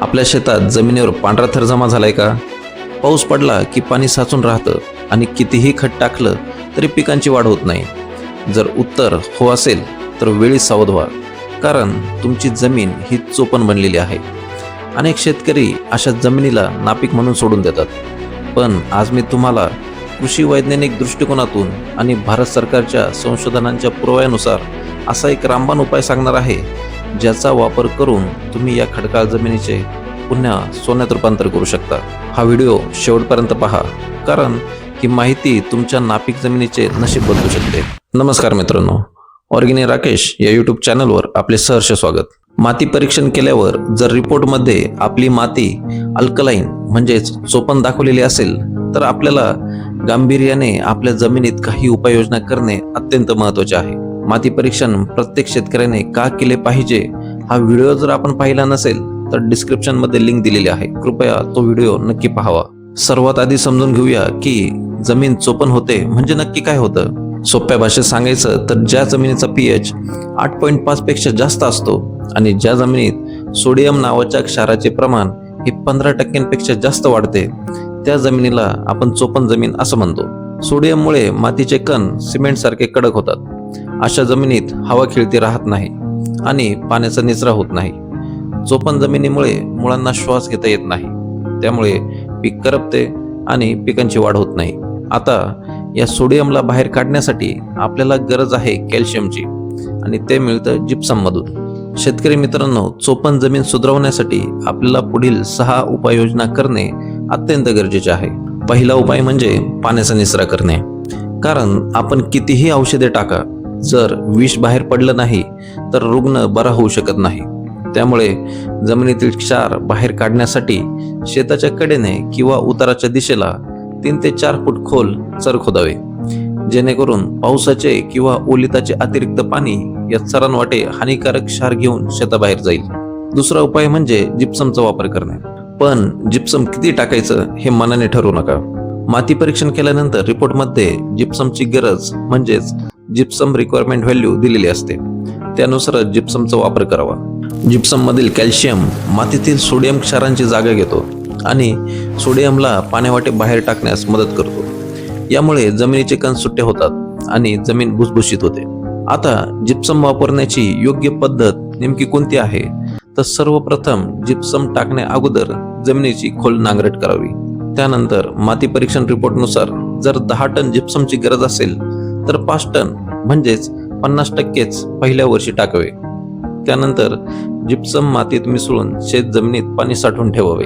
आपल्या शेतात जमिनीवर पांढरा थर जमा झालाय का? पाऊस पडला की पाणी साचून राहतं आणि कितीही खत टाकलं तरी पिकांची वाढ होत नाही. जर उत्तर हो असेल तर वेळी सावध व्हा. कारण तुमची जमीन ही चोपण बनलेली आहे. अनेक शेतकरी अशा जमिनीला नापीक म्हणून सोडून देतात. पण आज मी तुम्हाला कृषी वैज्ञानिक दृष्टिकोनातून आणि भारत सरकारच्या संशोधनांच्या पुराव्यानुसार असा एक रामबाण उपाय सांगणार आहे ज्याचा वापर करून तुम्ही या खडकाळ जमिनीचे पुन्हा सोन्यात रूपांतर करू शकता. हा व्हिडिओ शेवटपर्यंत पहा कारण ही माहिती तुमच्या नापीक जमिनीचे नशीब बदलू शकते. नमस्कार मित्रांनो ऑर्गिनी राकेश या यूट्यूब चॅनलवर आपले सहर्ष स्वागत. माती परीक्षण केल्यावर जर रिपोर्टमध्ये आपली माती अल्कलाईन म्हणजेच चोपन दाखवलेली असेल तर आपल्याला गांभीर्याने आपल्या जमिनीत काही उपाययोजना करणे अत्यंत महत्त्वाचे आहे. माती परीक्षण प्रत्येक शेतकऱ्याने का केले पाहिजे हा व्हिडिओ जर आपण पाहिला नसेल तर डिस्क्रिप्शनमध्ये लिंक दिलेली आहे. कृपया तो व्हिडिओ नक्की पाहावा. सर्वात आधी समजून घेऊया की जमीन चोपन होते म्हणजे नक्की काय होतं? सोप्या भाषेत सांगायचं तर ज्या जमिनीचा पीएच आठ पॉईंट पाच पेक्षा जास्त असतो आणि ज्या जमिनीत सोडियम नावाच्या क्षाराचे प्रमाण हे पंधरा टक्क्यांपेक्षा जास्त वाढते त्या जमिनीला आपण चोपन जमीन असं म्हणतो. सोडियममुळे मातीचे कण सिमेंट सारखे कडक होतात. अशा जमिनीत हवा खेळती राहत नाही आणि पाण्याचा निचरा होत नाही. चोपण जमिनीमुळे मुळांना श्वास घेता येत नाही. त्यामुळे पीक करपते आणि पिकांची वाढ होत नाही. आता या सोडियमला बाहेर काढण्यासाठी आपल्याला गरज आहे कॅल्शियमची आणि ते मिळतं जिप्सममधून शेतकरी मित्रांनो चोपन जमीन सुधारवण्यासाठी आपल्याला पुढील सहा उपाययोजना करणे अत्यंत गरजेचे आहे. पहिला उपाय म्हणजे पाण्याचा निचरा करणे. कारण आपण कितीही औषधे टाका जर विष बाहेर पडलं नाही तर रुग्ण बरा होऊ शकत नाही. त्यामुळे जमिनीतील क्षार बाहेर काढण्यासाठी शेताच्या कडेने किंवा उताराच्या दिशेला तीन ते चार फूट खोल चर खोदावे. जेणेकरून पावसाचे किंवा ओलिताचे अतिरिक्त पाणी या चरांवाटे हानिकारक क्षार घेऊन शेताबाहेर जाईल. दुसरा उपाय म्हणजे जिप्समचा वापर करणे. पण जिप्सम किती टाकायचं हे मनाने ठरवू नका. माती परीक्षण केल्यानंतर रिपोर्टमध्ये जिप्समची गरज म्हणजेच जिप्सम रिक्वायरमेंट व्हॅल्यू दिलेली असते. त्यानुसार जिप्समचा वापर करावा. जिप्सममधील कॅल्शियम मातीतील सोडियम क्षारांची जागा घेतो आणि सोडियमला पाण्यावाटे बाहेर टाकण्यास मदत करतो. यामुळे जमिनीचे कण सुट्टे होतात आणि जमीन भुसभुशीत होते. आता जिप्सम वापरण्याची योग्य पद्धत नेमकी कोणती आहे? तर सर्वप्रथम जिप्सम टाकण्या अगोदर जमिनीची खोल नांगरट करावी. त्यानंतर माती परीक्षण रिपोर्टनुसार जर दहा टन जिप्समची गरज असेल तर पाच टन म्हणजेच पन्नास टक्केच पहिल्या वर्षी टाकावे. त्यानंतर जिप्सम मातीत मिसळून शेत जमिनीत पाणी साठवून ठेवावे.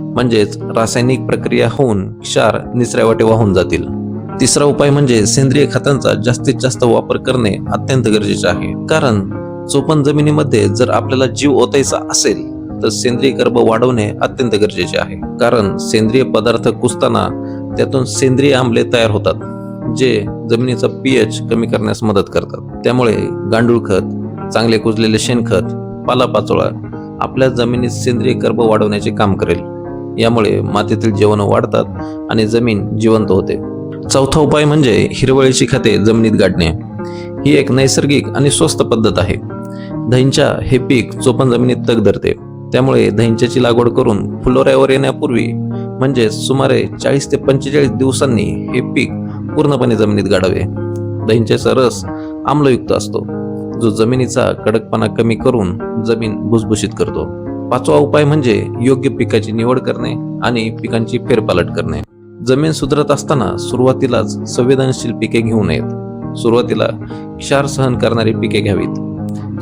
म्हणजेच रासायनिक प्रक्रिया होऊन क्षार निचऱ्यावाटे वाहून जातील. तिसरा उपाय म्हणजे सेंद्रिय खतांचा जास्तीत जास्त वापर करणे अत्यंत गरजेचे आहे. कारण चोपन जमिनीमध्ये जर आपल्याला जीव ओतायचा असेल तर सेंद्रिय कर्ब वाढवणे अत्यंत गरजेचे आहे. कारण सेंद्रिय पदार्थ कुसताना त्यातून सेंद्रिय आम्ले तयार होतात. जे जमिनीचा पीएच कमी करण्यास मदत करतात. त्यामुळे गांडूळ खत चांगले कुजलेले शेणखत पालापाचोळा आपल्या जमिनीत सेंद्रिय कर्ब वाढवण्याचे काम करेल. यामुळे मातीतील जीवाणू वाढतात आणि जमीन जिवंत होते. चौथा उपाय म्हणजे हिरवळीची खते जमिनीत गाडणे ही एक नैसर्गिक आणि स्वस्त पद्धत आहे. दहींच्या हे पीक चोपण जमिनीत तग धरते. त्यामुळे दहींच्याची लागवड करून फुलोऱ्यावर येण्यापूर्वी म्हणजे सुमारे चाळीस ते पंचेचाळीस दिवसांनी हे पीक पूर्णपणे जमिनीत गाडावे दहींच्याचा रस आम्लयुक्त असतो. जो जमिनीचा कडकपणा कमी करून जमीन भुसभुशीत करतो. पाचवा उपाय म्हणजे योग्य पिकाची निवड करणे आणि पिकांची फेरपालट करणे. जमीन सुधारत असताना सुरुवातीलाच संवेदनशील पिके घेऊ नयेत. सुरुवातीला क्षार सहन करणारी पिके घ्यावीत.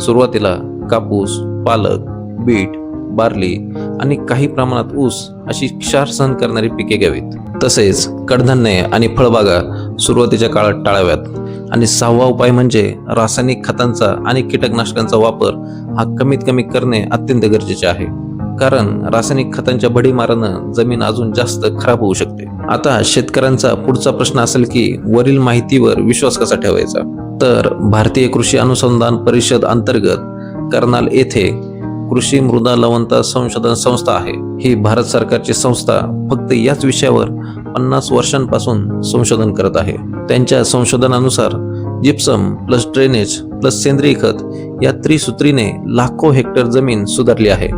सुरुवातीला कापूस पालक बीट बार्ली आणि काही प्रमाणात ऊस अशी क्षार सहन करणारी पिके घ्यावीत. तसेच कडधान्ये आणि फळबागा सुरुवातीच्या काळात टाळाव्यात. आणि सहावा उपाय म्हणजे रासायनिक खतांचा आणि कीटकनाशकांचा वापर हा कमीत कमी करणे अत्यंत गरजेचे आहे. कारण रासायनिक खतांच्या भडीमारानं जमीन अजून जास्त खराब होऊ शकते. आता शेतकऱ्यांचा पुढचा प्रश्न असेल की वरील माहितीवर विश्वास कसा ठेवायचा? तर भारतीय कृषी अनुसंधान परिषद अंतर्गत कर्नाल येथे कृषी मृदा लवंता संशोधन संस्था आहे. ही भारत सरकारची संस्था फक्त याच विषयावर पन्नास वर्षांपासून संशोधन करत आहे. त्यांच्या संशोधनानुसार जिप्सम प्लस ड्रेनेज प्लस सेंद्रिय खत या त्रिसूत्रीने लाखो हेक्टर जमीन सुधारली आहे.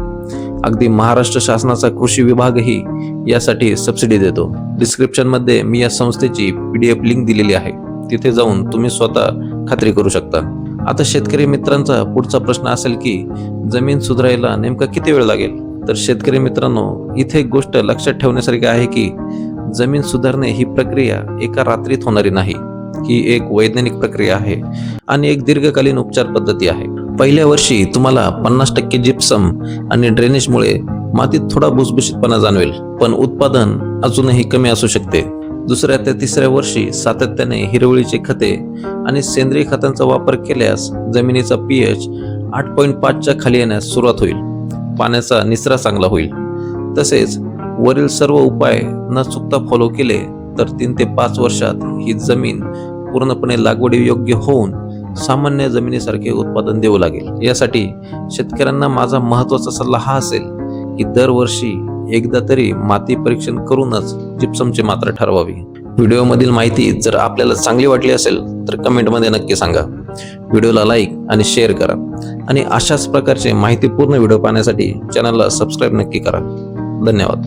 अगदी महाराष्ट्र शासनाचा कृषी विभागही यासाठी सबसिडी देतो. डिस्क्रिप्शनमध्ये मी या संस्थेची पी डी एफ लिंक दिलेली आहे. तिथे जाऊन तुम्ही स्वतः खात्री करू शकता. आता शेतकरी मित्रांचा पुढचा प्रश्न असेल की जमीन सुधारायला नेमका किती वेळ लागेल? तर शेतकरी मित्रांनो इथे एक गोष्ट लक्षात ठेवण्यासारखी आहे की जमीन सुधारणे ही प्रक्रिया एका रात्रीत होणारी नाही. ही एक वैज्ञानिक प्रक्रिया आहे आणि एक दीर्घकालीन उपचार पद्धती आहे. पहिल्या वर्षी तुम्हाला पन्नास टक्के जिप्सम आणि ड्रेनेजमुळे मातीत थोडा भुसभुशीतपणा जाणवेल पण उत्पादन अजूनही कमी असू शकते. दुसऱ्या ते तिसऱ्या वर्षी सातत्याने हिरवळीची खते आणि सेंद्रिय खतांचा वापर केल्यास जमिनीचा पीएच आठ पॉईंट पाचच्या खाली येण्यास सुरुवात होईल. पाण्याचा निचरा चांगला होईल. तसेच वरील सर्व उपाय न चुकता फॉलो केले तर तीन ते पाच वर्षात ही जमीन पूर्णपणे लागवडी योग्य होऊन सामान्य जमिनीसारखे उत्पादन देऊ लागेल. यासाठी शेतकऱ्यांना माझा महत्त्वाचा सल्ला हा असेल की दरवर्षी एकदा तरी माती परीक्षण करूनच जिप्समची मात्रा ठरवावी. व्हिडिओमधील माहिती जर आपल्याला चांगली वाटली असेल तर कमेंटमध्ये नक्की सांगा. व्हिडिओला लाईक आणि शेअर करा. आणि अशाच प्रकारचे माहितीपूर्ण व्हिडिओ पाहण्यासाठी चॅनलला सबस्क्राईब नक्की करा. धन्यवाद.